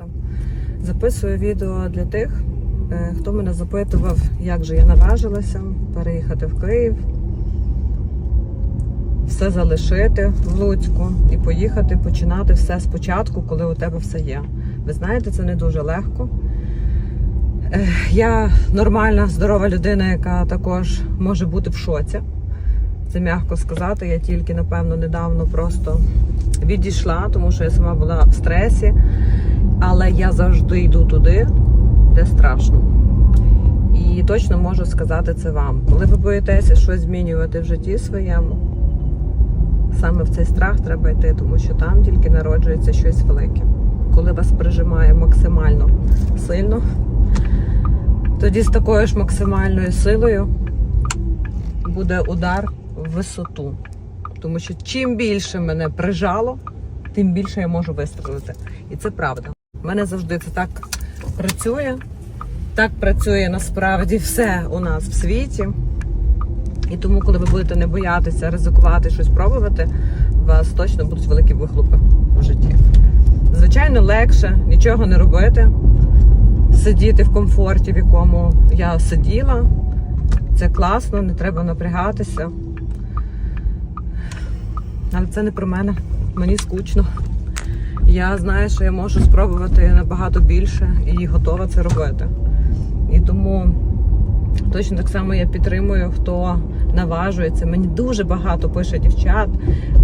там. Записую відео для тих, е, хто мене запитував, як же я наважилася переїхати в Київ, все залишити в Луцьку і поїхати починати все спочатку, коли у тебе все є. Ви знаєте, це не дуже легко. Е, Я нормальна, здорова людина, яка також може бути в шоці. Це м'яко сказати. Я тільки, напевно, недавно просто відійшла, тому що я сама була в стресі. Але я завжди йду туди, де страшно. І точно можу сказати це вам. Коли ви боїтеся щось змінювати в житті своєму, саме в цей страх треба йти, тому що там тільки народжується щось велике. Коли вас прижимає максимально сильно, тоді з такою ж максимальною силою буде удар в висоту. Тому що чим більше мене прижало, тим більше я можу вистрелити. І це правда. У мене завжди це так працює. Так працює насправді все у нас в світі. І тому, коли ви будете не боятися ризикувати щось пробувати, у вас точно будуть великі вихлопи в житті. Звичайно, легше нічого не робити, сидіти в комфорті, в якому я сиділа. Це класно, не треба напрягатися. Але це не про мене. Мені скучно. Я знаю, що я можу спробувати набагато більше і готова це робити. І тому точно так само я підтримую, хто наважується. Мені дуже багато пише дівчат.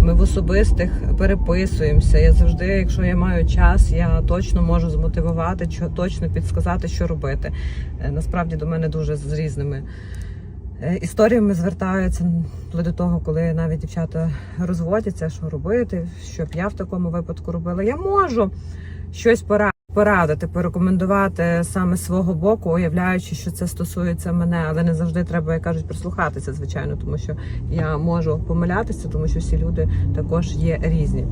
Ми в особистих переписуємося. Я завжди, якщо я маю час, я точно можу змотивувати, точно підсказати, що робити. Е, Насправді до мене дуже з різними історіями звертаються до того, коли навіть дівчата розводяться, що робити, що б я в такому випадку робила. Я можу щось пора- порадити, порекомендувати саме свого боку, уявляючи, що це стосується мене, але не завжди треба, як кажуть, прислухатися, звичайно, тому що я можу помилятися, тому що всі люди також є різні.